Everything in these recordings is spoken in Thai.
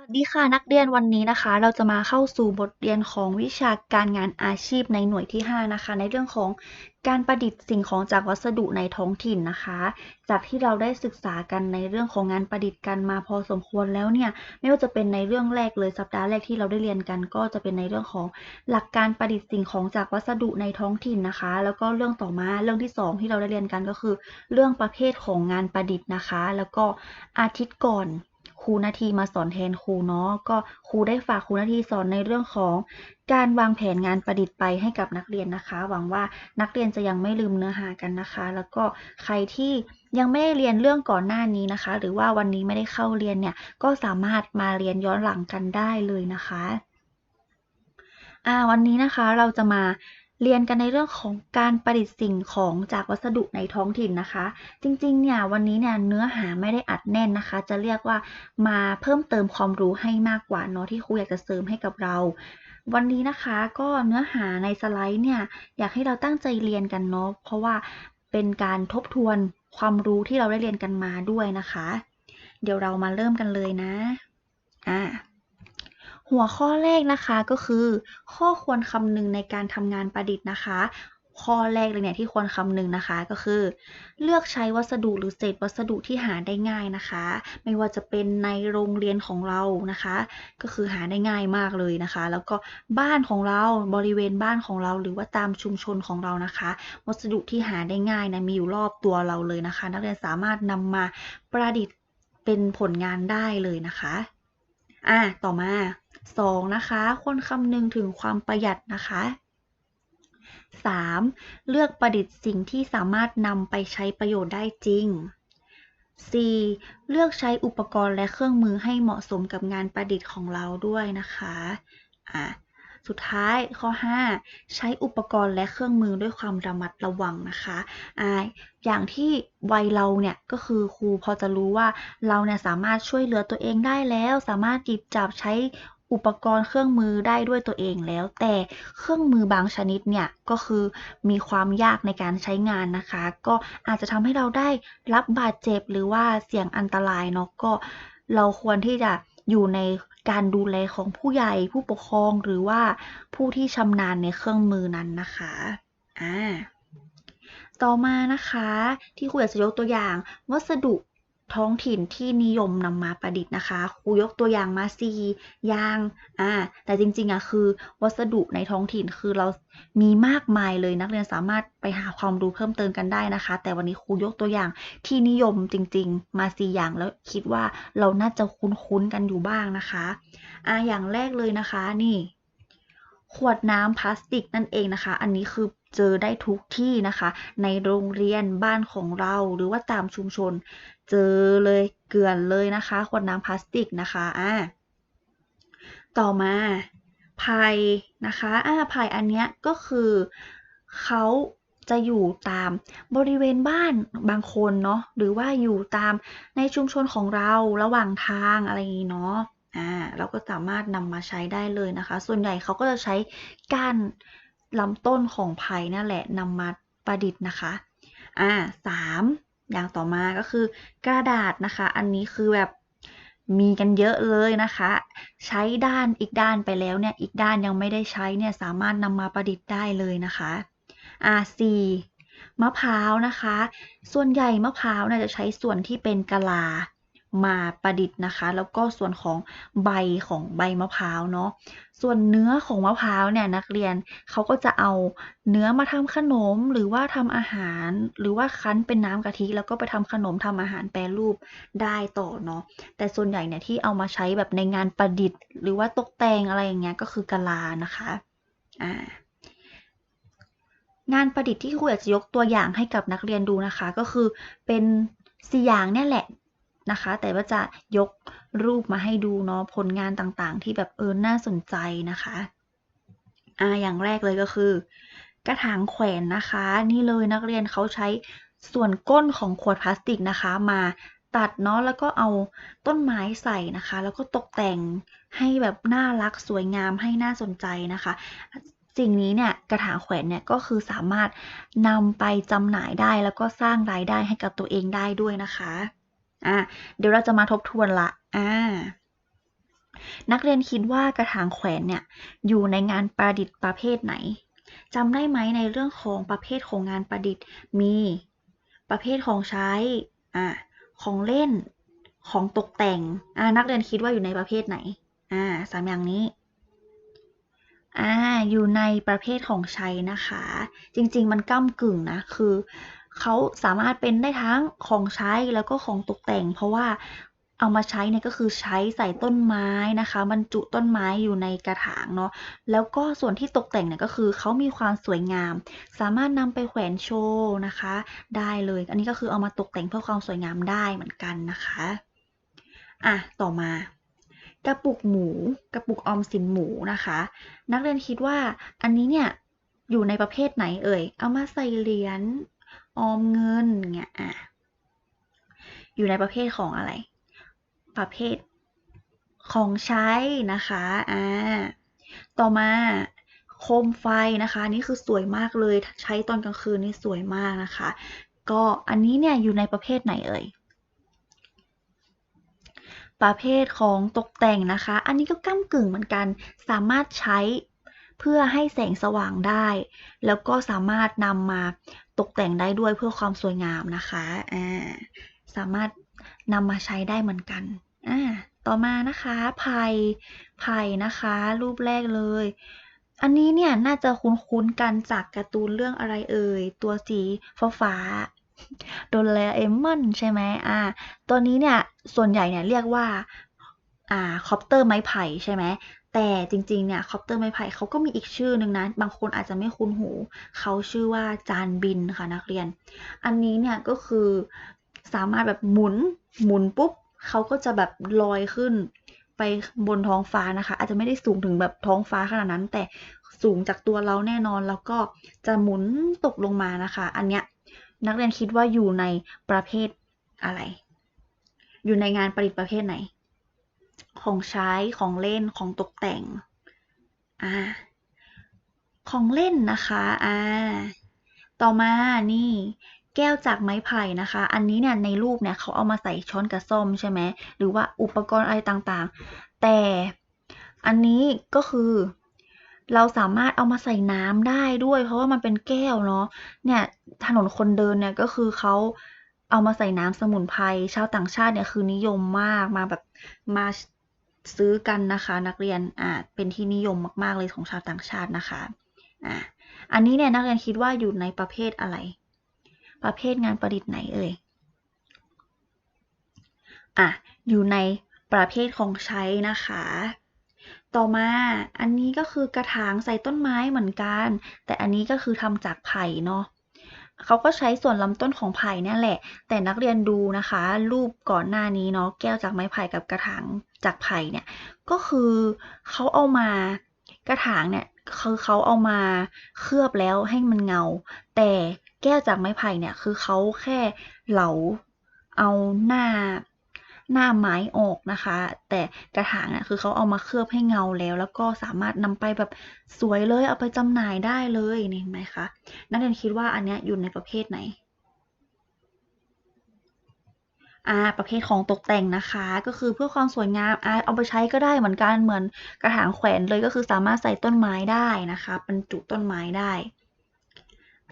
สวัสดีค่ะนักเรียนวันนี้นะคะ เราจะมาเข้าสู่บทเรียนของวิชาการงานอาชีพในหน่วยที่ 5 นะคะ ในเรื่องของการประดิษฐ์สิ่งของจากวัสดุในท้องถิ่นนะคะ จากที่เราได้ศึกษากันในเรื่องของงานประดิษฐ์กันมาพอสมควรแล้วเนี่ยไม่ว่าจะเป็นในเรื่องแรกเลยสัปดาห์แรกที่เราได้เรียนกัน ก็จะเป็นในเรื่องของหลักการประดิษฐ์สิ่งของจากวัสดุในท้องถิ่นนะคะ แล้วก็เรื่องต่อมาเรื่องที่ 2 ที่เราได้เรียนกันก็คือ เรื่องประเภทของงานประดิษฐ์นะคะ แล้วก็อาทิตย์ก่อน รูนาทีมาสอนแทนครูเนาะก็ครูได้ฝากครูนาทีสอนในเรื่องของการวางแผนงานประดิษฐ์ไปให้กับนักเรียนนะคะ หวังว่านักเรียนจะยังไม่ลืมเนื้อหากันนะคะ แล้วก็ใครที่ยังไม่ได้เรียนเรื่องก่อนหน้านี้นะคะ หรือว่าวันนี้ไม่ได้เข้าเรียนเนี่ยก็สามารถมาเรียนย้อนหลังกันได้เลยนะคะอ่าวันนี้นะคะเราจะมา เรียนกันในเรื่องของการประดิษฐ์สิ่งของจากวัสดุในท้องถิ่นนะคะ จริงๆ เนี่ยวันนี้เนี่ยเนื้อหาไม่ได้อัดแน่นนะคะ จะเรียกว่ามาเพิ่มเติมความรู้ให้มากกว่าเนาะที่ครูอยากจะเสริมให้กับเรา วันนี้นะคะก็เนื้อหาในสไลด์เนี่ยอยากให้เราตั้งใจเรียนกันเนาะเพราะว่าเป็นการทบทวนความรู้ที่เราได้เรียนกันมาด้วยนะคะ เดี๋ยวเรามาเริ่มกันเลยนะอ่า หัวข้อแรกนะคะก็คือ ข้อควรคำนึงในการทำงานประดิษฐ์นะคะ ข้อแรกเลยเนี่ยที่ควรคำนึงนะคะก็คือ เลือกใช้วัสดุหรือเศษวัสดุที่หาได้ง่ายนะคะ ไม่ว่าจะเป็นในโรงเรียนของเรานะคะ ก็คือหาได้ง่ายมากเลยนะคะ แล้วก็บ้านของเราบริเวณบ้านของเรา หรือว่าตามชุมชนของเรานะคะ วัสดุที่หาได้ง่ายนะมีอยู่รอบตัวเราเลยนะคะ นักเรียนสามารถนำมาประดิษฐ์เป็นผลงานได้เลยนะคะ อะต่อมา 2. นะคะควรคำนึงถึงความประหยัดนะคะ 3. เลือกประดิษฐ์สิ่งที่สามารถนำไปใช้ประโยชน์ได้จริง 4. เลือกใช้อุปกรณ์และเครื่องมือให้เหมาะสมกับงานประดิษฐ์ของเราด้วยนะคะ อะ สุดท้ายข้อ 5 ใช้อุปกรณ์และเครื่องมือด้วยความระมัดระวังนะคะอ่าอย่างที่วัยเราเนี่ยก็คือครูพอจะรู้ว่าเราเนี่ยสามารถช่วยเหลือตัวเองได้แล้ว สามารถหยิบจับใช้อุปกรณ์เครื่องมือได้ด้วยตัวเองแล้ว แต่เครื่องมือบางชนิดเนี่ยก็คือมีความยากในการใช้งานนะคะ ก็อาจจะทำให้เราได้รับบาดเจ็บหรือว่าเสี่ยงอันตรายเนาะก็เราควรที่จะ อยู่ในการดูแลของผู้ใหญ่ผู้ปกครองหรือว่าผู้ที่ชำนาญในเครื่องมือนั้นนะคะอ่าต่อมานะคะที่ครูอยากจะยกตัวอย่าง วัสดุ ท้องถิ่นที่นิยมนำมาประดิษฐ์นะคะครูยกตัวอย่างมาสี่อย่างอ่าแต่จริงๆอะคือ วัสดุในท้องถิ่นคือเรามีมากมายเลยนักเรียนสามารถไปหาความรู้เพิ่มเติมกันได้นะคะ แต่วันนี้ครูยกตัวอย่างที่นิยมจริง ๆ มาสี่อย่างแล้วคิดว่าเราน่าจะคุ้นๆกันอยู่บ้างนะคะอ่าอย่างแรกเลยนะคะนี่ ขวดน้ำพลาสติกนั่นเองนะคะ อันนี้คือเจอได้ทุกที่นะคะ ในโรงเรียนบ้านของเราหรือว่าตามชุมชน เจอเลยเกลื่อนเลยนะคะ ขวดน้ำพลาสติกนะคะอ่าต่อมาไผ่นะคะอ่าไผ่อันเนี้ยก็คือเขาจะอยู่ตามบริเวณบ้านบางคนเนาะหรือว่าอยู่ตามในชุมชนของเราระหว่างทางอะไรอย่างนี้เนาะ อ่าเราก็สามารถนำมาใช้ได้เลยนะคะ ส่วนใหญ่เขาก็จะใช้ก้านลำต้นของไผ่นั่นแหละนำมาประดิษฐ์นะคะอ่าสามอย่างต่อมาก็คือกระดาษนะคะ อันนี้คือแบบมีกันเยอะเลยนะคะ ใช้ด้านอีกด้านไปแล้วเนี่ย อีกด้านยังไม่ได้ใช้เนี่ยสามารถนำมาประดิษฐ์ได้เลยนะคะอ่าสี่มะพร้าวนะคะ ส่วนใหญ่มะพร้าวเนี่ยจะใช้ส่วนที่เป็นกะลา มาประดิษฐ์นะคะ แล้วก็ส่วนของใบของใบมะพร้าวเนาะส่วนเนื้อของมะพร้าวเนี่ยนักเรียนเขาก็จะเอาเนื้อมาทำขนมหรือว่าทำอาหาร หรือว่าคั้นเป็นน้ำกะทิ แล้วก็ไปทำขนมทำอาหารแปรรูปได้ต่อเนาะแต่ส่วนใหญ่เนี่ยที่เอามาใช้แบบในงานประดิษฐ์ หรือว่าตกแต่งอะไรอย่างเงี้ยก็คือกะลานะคะอ่างานประดิษฐ์ที่ครูอยากจะยกตัวอย่างให้กับนักเรียนดูนะคะ ก็คือเป็นสี่อย่างเนี่ยแหละ นะคะ แต่ว่าจะยกรูปมาให้ดูเนาะผลงานต่างๆ ที่แบบเออน่าสนใจนะคะอ่าอย่างแรกเลยก็คือ กระถางแขวนนะคะ นี่เลยนักเรียนเขาใช้ส่วนก้นของขวดพลาสติกนะคะ มาตัดเนาะแล้วก็เอาต้นไม้ใส่นะคะ แล้วก็ตกแต่งให้แบบน่ารักสวยงามให้น่าสนใจนะคะสิ่งนี้เนี่ยกระถางแขวนเนี่ยก็คือสามารถนำไปจำหน่ายได้แล้วก็สร้างรายได้ให้กับตัวเองได้ด้วยนะคะ อะเดี๋ยวเราจะมาทบทวนละอ่านักเรียนคิดว่ากระถางแขวนเนี่ยอยู่ในงานประดิษฐ์ประเภทไหนจำได้ไหมในเรื่องของประเภทของงานประดิษฐ์มี ประเภทของใช้อ่าของเล่นของตกแต่งอ่านักเรียนคิดว่าอยู่ในประเภทไหนอ่าสามอย่างนี้อ่าอยู่ในประเภทของใช้นะคะ จริง ๆ มันก้ากึ่งนะคือ เขาสามารถเป็นได้ทั้งของใช้แล้วก็ของตกแต่ง เพราะว่าเอามาใช้เนี่ยก็คือใช้ใส่ต้นไม้นะคะบรรจุต้นไม้อยู่ในกระถางเนาะแล้วก็ส่วนที่ตกแต่งเนี่ยก็คือเขามีความสวยงาม สามารถนำไปแขวนโชว์นะคะ ได้เลย อันนี้ก็คือเอามาตกแต่งเพื่อความสวยงามได้เหมือนกันนะคะอะต่อมากระปุกหมู กระปุกออมสินหมูนะคะ นักเรียนคิดว่าอันนี้เนี่ยอยู่ในประเภทไหนเอ่ยเอามาใส่เหรียญ ออมเงินเนี่ยอะอยู่ในประเภทของอะไร ประเภทของใช้นะคะอ่าต่อมาโคมไฟนะคะ นี่คือสวยมากเลยใช้ตอนกลางคืนนี่สวยมากนะคะ ก็อันนี้เนี่ยอยู่ในประเภทไหนเอ่ยประเภทของตกแต่งนะคะ อันนี้ก็ก้ากึ่งเหมือนกัน สามารถใช้ เพื่อให้แสงสว่างได้ แล้วก็สามารถนำมาตกแต่งได้ด้วยเพื่อความสวยงามนะคะอ่าสามารถนำมาใช้ได้เหมือนกันอ่าต่อมานะคะไผ่ไผ่นะคะ รูปแรกเลย อันนี้เนี่ยน่าจะคุ้นๆกันจากการ์ตูนเรื่องอะไรเอ่ย ตัวสีฟ้าโดนเรเอมอนใช่ไหมอ่า ตัวนี้เนี่ย ส่วนใหญ่เนี่ยเรียกว่า อ่า คอปเตอร์ไม้ไผ่ใช่ไหม แต่จริงๆ เนี่ยคอปเตอร์ไม้ไผ่เขาก็มีอีกชื่อหนึ่งนะ บางคนอาจจะไม่คุ้นหู เขาชื่อว่าจานบินค่ะนักเรียน อันนี้เนี่ยก็คือสามารถแบบหมุนหมุนปุ๊บเขาก็จะแบบลอยขึ้นไปบนท้องฟ้านะคะ อาจจะไม่ได้สูงถึงแบบท้องฟ้าขนาดนั้น แต่สูงจากตัวเราแน่นอนแล้วก็จะหมุนตกลงมานะคะ อันเนี้ยนักเรียนคิดว่าอยู่ในประเภทอะไร อยู่ในงานประดิษฐ์ประเภทไหน ของใช้ของเล่นของตกแต่งอ่าของเล่นนะคะอ่าต่อมานี่แก้วจากไม้ไผ่นะคะ อันนี้เนี่ยในรูปเนี่ยเขาเอามาใส่ช้อนกับส้มใช่ไหมหรือว่าอุปกรณ์อะไรต่างๆ แต่อันนี้ก็คือเราสามารถเอามาใส่น้ำได้ด้วย เพราะว่ามันเป็นแก้วเนาะเนี่ยถนนคนเดินเนี่ยก็คือเขา เอามาใส่น้ำสมุนไพร ชาวต่างชาติเนี่ยคือนิยมมาก มาแบบมาซื้อกันนะคะนักเรียน อ่า เป็นที่นิยมมาก ๆ เลยของชาวต่างชาตินะคะ อ่า อันนี้เนี่ยนักเรียนคิดว่าอยู่ในประเภทอะไร ประเภทงานประดิษฐ์ไหนเอ่ย อะ อยู่ในประเภทของใช้นะคะ ต่อมา อันนี้ก็คือกระถางใส่ต้นไม้เหมือนกัน แต่อันนี้ก็คือทำจากไผ่เนาะ เขาก็ใช้ส่วนลำต้นของไผ่นี่แหละ แต่นักเรียนดูนะคะ รูปก่อนหน้านี้เนาะแก้วจากไม้ไผ่กับกระถางจากไผ่เนี่ยก็คือเขาเอามากระถางเนี่ยคือเขาเอามาเคลือบแล้วให้มันเงา แต่แก้วจากไม้ไผ่เนี่ยคือเขาแค่เหลาเอาหน้า หน้าไม้ออกนะคะ แต่กระถางเนี่ยคือเขาเอามาเคลือบให้เงาแล้ว แล้วก็สามารถนำไปแบบสวยเลยเอาไปจำหน่ายได้เลยเห็นไหมคะนักเรียนคิดว่าอันเนี้ยอยู่ในประเภทไหนอ่าประเภทของตกแต่งนะคะ ก็คือเพื่อความสวยงามอ่าเอาไปใช้ก็ได้เหมือนกันเหมือนกระถางแขวนเลยก็คือสามารถใส่ต้นไม้ได้นะคะบรรจุต้นไม้ได้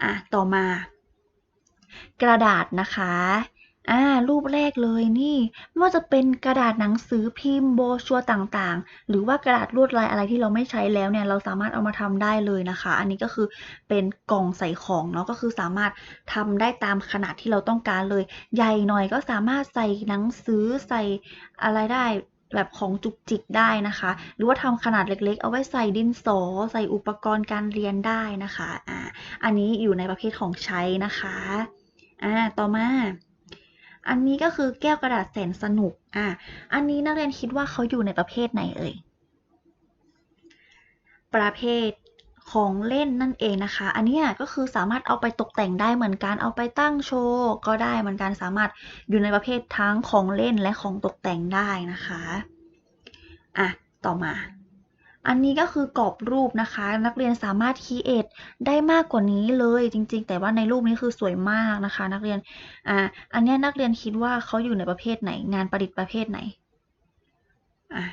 อะต่อมา กระดาษนะคะ อ่า รูปแรกเลยนี่ ไม่ว่าจะเป็นกระดาษหนังสือพิมพ์โบชัวต่างๆ หรือว่ากระดาษลวดลายอะไรที่เราไม่ใช้แล้วเนี่ย เราสามารถเอามาทำได้เลยนะคะ อันนี้ก็คือเป็นกล่องใส่ของเนาะก็คือสามารถทำได้ตามขนาดที่เราต้องการเลย ใหญ่หน่อยก็สามารถใส่หนังสือใส่อะไรได้แบบของจุกจิกได้นะคะ หรือว่าทำขนาดเล็กๆ เอาไว้ใส่ดินสอ ใส่อุปกรณ์การเรียนได้นะคะ อ่า อันนี้อยู่ในประเภทของใช้นะคะ อ่า ต่อมา อันนี้ก็คือแก้วกระดาษแสนสนุก อะ อันนี้นักเรียนคิดว่าเขาอยู่ในประเภทไหนเอ่ย ประเภทของเล่นนั่นเองนะคะ อันนี้ก็คือสามารถเอาไปตกแต่งได้เหมือนกัน เอาไปตั้งโชว์ก็ได้เหมือนกัน สามารถอยู่ในประเภททั้งของเล่นและของตกแต่งได้นะคะ อะ ต่อมา อันนี้ก็คือกรอบรูปนะคะ นักเรียนสามารถคีเอทได้มากกว่านี้เลยจริง ๆ แต่ว่าในรูปนี้คือสวยมากนะคะ นักเรียนอ่าอันนี้นักเรียนคิดว่าเขาอยู่ในประเภทไหน งานประดิษฐ์ประเภทไหนอะ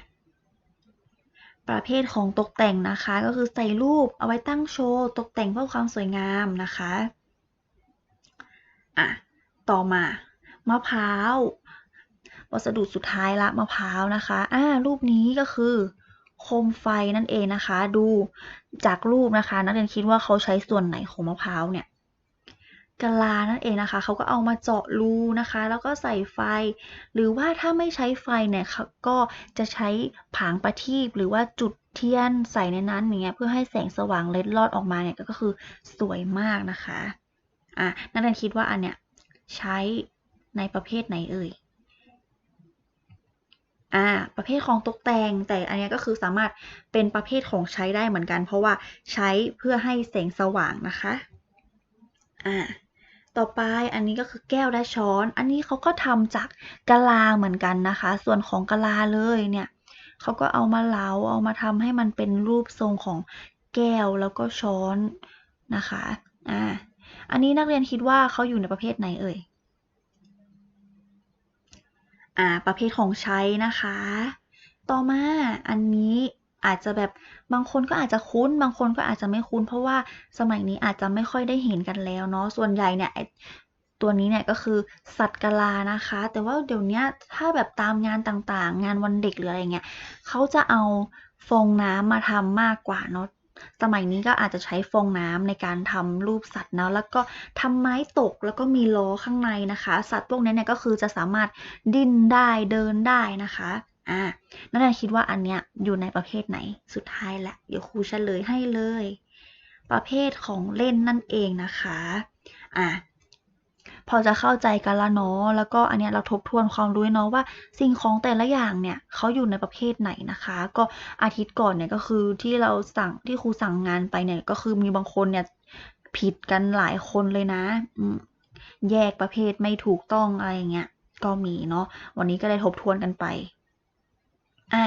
ประเภทของตกแต่งนะคะ ก็คือใส่รูปเอาไว้ตั้งโชว์ตกแต่งเพื่อความสวยงามนะคะอะต่อมามะพร้าววัสดุสุดท้ายละมะพร้าวนะคะอ่ารูปนี้ก็คือ โคมไฟนั่นเองนะคะ ดูจากรูปนะคะ นักเรียนคิดว่าเขาใช้ส่วนไหนของมะพร้าวเนี่ยกะลานั่นเองนะคะ เขาก็เอามาเจาะรูนะคะ แล้วก็ใส่ไฟ หรือว่าถ้าไม่ใช้ไฟเนี่ยเขาก็จะใช้ผางประทีปหรือว่าจุดเทียนใส่ในนั้นอย่างเงี้ยเพื่อให้แสงสว่างเล็ดลอดออกมาเนี่ยก็คือสวยมากนะคะ อะนักเรียนคิดว่าอันเนี้ยใช้ในประเภทไหนเอ่ย อ่าประเภทของตกแต่ง แต่อันนี้ก็คือสามารถเป็นประเภทของใช้ได้เหมือนกัน เพราะว่าใช้เพื่อให้แสงสว่างนะคะอ่าต่อไปอันนี้ก็คือแก้วและช้อน อันนี้เขาก็ทำจากกะลาเหมือนกันนะคะ ส่วนของกะลาเลยเนี่ยเขาก็เอามาเลาเอามาทำให้มันเป็นรูปทรงของแก้วแล้วก็ช้อนนะคะอ่าอันนี้นักเรียนคิดว่าเขาอยู่ในประเภทไหนเอ่ย อ่าประเภทของใช้นะคะ ต่อมาอันนี้อาจจะแบบบางคนก็อาจจะคุ้น บางคนก็อาจจะไม่คุ้น เพราะว่าสมัยนี้อาจจะไม่ค่อยได้เห็นกันแล้วเนาะส่วนใหญ่เนี่ยตัวนี้เนี่ยก็คือสัตว์กะลานะคะ แต่ว่าเดี๋ยวนี้ถ้าแบบตามงานต่างๆ งานวันเด็กหรืออะไรเงี้ยเขาจะเอาฟองน้ำมาทำมากกว่าเนาะ สมัยนี้ก็อาจจะใช้ฟองน้ำในการทำรูปสัตว์เนาะแล้วก็ทำไม้ตกแล้วก็มีล้อข้างในนะคะ สัตว์พวกนี้เนี่ยก็คือจะสามารถดิ้นได้เดินได้นะคะอ่านักเรียนคิดว่าอันเนี้ยอยู่ในประเภทไหนสุดท้ายแหละเดี๋ยวครูเฉลยให้เลย ประเภทของเล่นนั่นเองนะคะอ่า พอจะเข้าใจกันแล้วเนาะแล้วก็อันเนี้ยเราทบทวนความรู้เนาะว่า สิ่งของแต่ละอย่างเนี่ยเขาอยู่ในประเภทไหนนะคะ ก็อาทิตย์ก่อนเนี่ยก็คือที่เราสั่งที่ครูสั่งงานไปเนี่ยก็คือมีบางคนเนี่ยผิดกันหลายคนเลยนะแยกประเภทไม่ถูกต้องอะไรเงี้ยก็มีเนาะวันนี้ก็ได้ทบทวนกันไป อ่า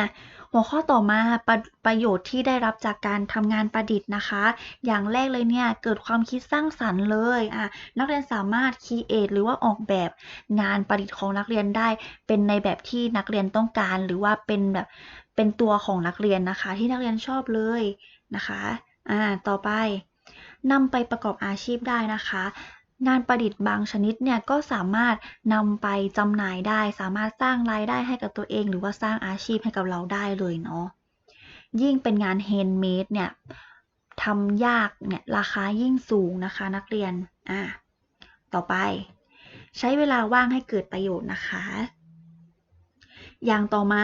หัวข้อต่อมา ประ ประโยชน์ที่ได้รับจากการทำงานประดิษฐ์นะคะ อย่างแรกเลยเนี่ย เกิดความคิดสร้างสรรค์เลยอะนักเรียนสามารถคีเอทหรือว่าออกแบบงานประดิษฐ์ของนักเรียนได้ เป็นในแบบที่นักเรียนต้องการ หรือว่าเป็นแบบ เป็นตัวของนักเรียนนะคะ ที่นักเรียนชอบเลยนะคะอ่าต่อไป นำไปประกอบอาชีพได้นะคะ งานประดิษฐ์บางชนิดเนี่ยก็สามารถนำไปจำหน่ายได้ สามารถสร้างรายได้ให้กับตัวเอง หรือว่าสร้างอาชีพให้กับเราได้เลยเนาะ ยิ่งเป็นงานแฮนด์เมดเนี่ยทำยากเนี่ยราคายิ่งสูงนะคะนักเรียน อ่าต่อไป ใช้เวลาว่างให้เกิดประโยชน์นะคะ อย่างต่อมา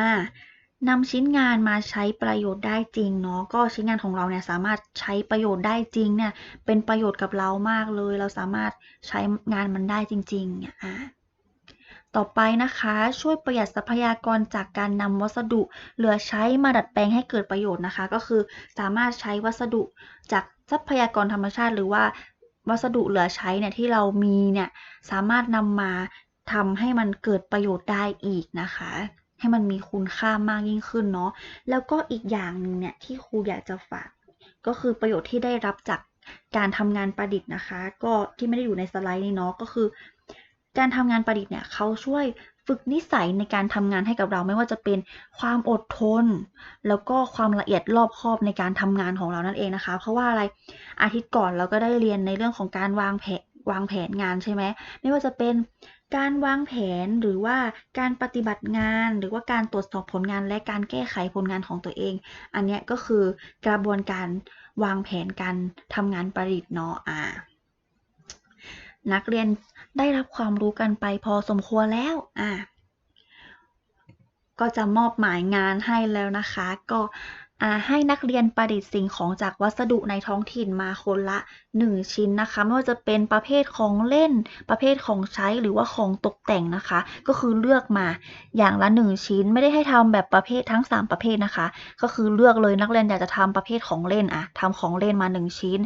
นำชิ้นงานมาใช้ประโยชน์ได้จริงเนาะก็ชิ้นงานของเราเนี่ยสามารถใช้ประโยชน์ได้จริงเนี่ยเป็นประโยชน์กับเรามากเลย เราสามารถใช้งานมันได้จริงๆอะต่อไปนะคะช่วยประหยัดทรัพยากรจากการนำวัสดุเหลือใช้มาดัดแปลงให้เกิดประโยชน์นะคะ ก็คือสามารถใช้วัสดุจากทรัพยากรธรรมชาติ หรือว่าวัสดุเหลือใช้เนี่ยที่เรามีเนี่ยสามารถนำมาทำให้มันเกิดประโยชน์ได้อีกนะคะ ให้มันมีคุณค่ามากยิ่งขึ้นเนาะแล้วก็อีกอย่างหนึ่งเนี่ยที่ครูอยากจะฝาก ก็คือประโยชน์ที่ได้รับจากการทำงานประดิษฐ์นะคะ ก็ที่ไม่ได้อยู่ในสไลด์นี้เนาะก็คือ การทำงานประดิษฐ์เนี่ยเขาช่วยฝึกนิสัยในการทำงานให้กับเราไม่ว่าจะเป็นความอดทน แล้วก็ความละเอียดรอบคอบในการทำงานของเรานั่นเองนะคะ เพราะว่าอะไรอาทิตย์ก่อนเราก็ได้เรียนในเรื่องของการวางแผนวางแผนงานใช่ไหมไม่ว่าจะเป็น การวางแผนหรือว่าการปฏิบัติงาน หรือว่าการตรวจสอบผลงานและการแก้ไขผลงานของตัวเอง อันนี้ก็คือกระบวนการวางแผนการทำงานประดิษฐ์เนาะอ่านักเรียนได้รับความรู้กันไปพอสมควรแล้วอ่าก็จะมอบหมายงานให้แล้วนะคะ ก็ ให้นักเรียนประดิษฐ์สิ่งของจากวัสดุในท้องถิ่นมาคนละ 1 ชิ้นนะคะ ไม่ว่าจะเป็นประเภทของเล่น ประเภทของใช้หรือว่าของตกแต่งนะคะ ก็คือเลือกมาอย่างละ 1 ชิ้นไม่ได้ให้ทำแบบประเภททั้ง 3 ประเภทนะคะ ก็คือเลือกเลยนักเรียนอยากจะทำประเภทของเล่นอะทำของเล่นมา 1 ชิ้น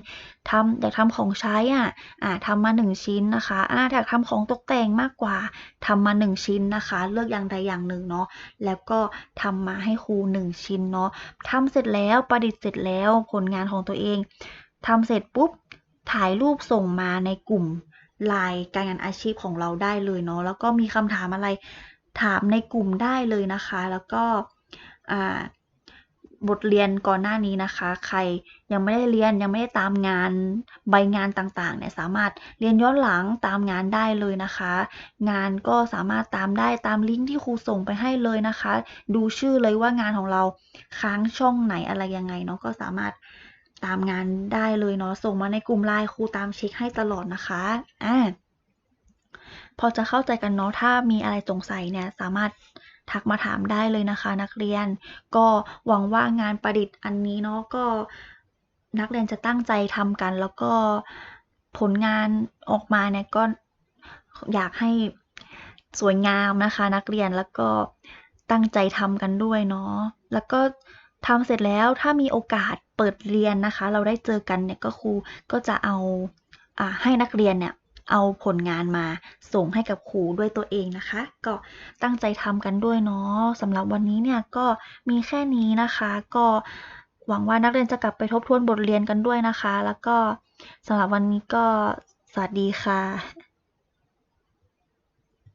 ทำอยากทำของใช้อะอ่าทำมา 1 ชิ้นนะคะอ่าอยากทำของตกแต่งมากกว่าทำมา 1 ชิ้นนะคะ เลือกอย่างใดอย่างหนึ่งเนาะแล้วก็ทำมาให้ครู 1 ชิ้นเนาะทำเสร็จแล้วประดิษฐ์เสร็จแล้วผลงานของตัวเองทำเสร็จปุ๊บถ่ายรูปส่งมาในกลุ่มไลน์การงานอาชีพของเราได้เลยเนาะแล้วก็มีคำถามอะไรถามในกลุ่มได้เลยนะคะ แล้วก็ บทเรียนก่อนหน้านี้นะคะ ใครยังไม่ได้เรียนยังไม่ได้ตามงานใบงานต่างๆเนี่ยสามารถเรียนย้อนหลังตามงานได้เลยนะคะ งานก็สามารถตามได้ตามลิงก์ที่ครูส่งไปให้เลยนะคะ ดูชื่อเลยว่างานของเราค้างช่องไหนอะไรยังไงเนาะก็สามารถตามงานได้เลยเนาะส่งมาในกลุ่มไลน์ครูตามเช็คให้ตลอดนะคะอ่าพอจะเข้าใจกันเนาะถ้ามีอะไรสงสัยเนี่ยสามารถ ทักมาถามได้เลยนะคะนักเรียน ก็หวังว่างานประดิษฐ์อันนี้เนาะก็นักเรียนจะตั้งใจทำกัน แล้วก็ผลงานออกมาเนี่ยก็อยากให้สวยงามนะคะ นักเรียนแล้วก็ตั้งใจทำกันด้วยเนาะแล้วก็ทำเสร็จแล้วถ้ามีโอกาสเปิดเรียนนะคะ เราได้เจอกันเนี่ยก็ครูก็จะเอาอให้นักเรียนเนี่ย เอาผลงานมาส่งให้กับครูด้วยตัวเองนะคะ ก็ตั้งใจทำกันด้วยเนาะสำหรับวันนี้เนี่ยก็มีแค่นี้นะคะ ก็หวังว่านักเรียนจะกลับไปทบทวนบทเรียนกันด้วยนะคะ แล้วก็สำหรับวันนี้ก็สวัสดีค่ะ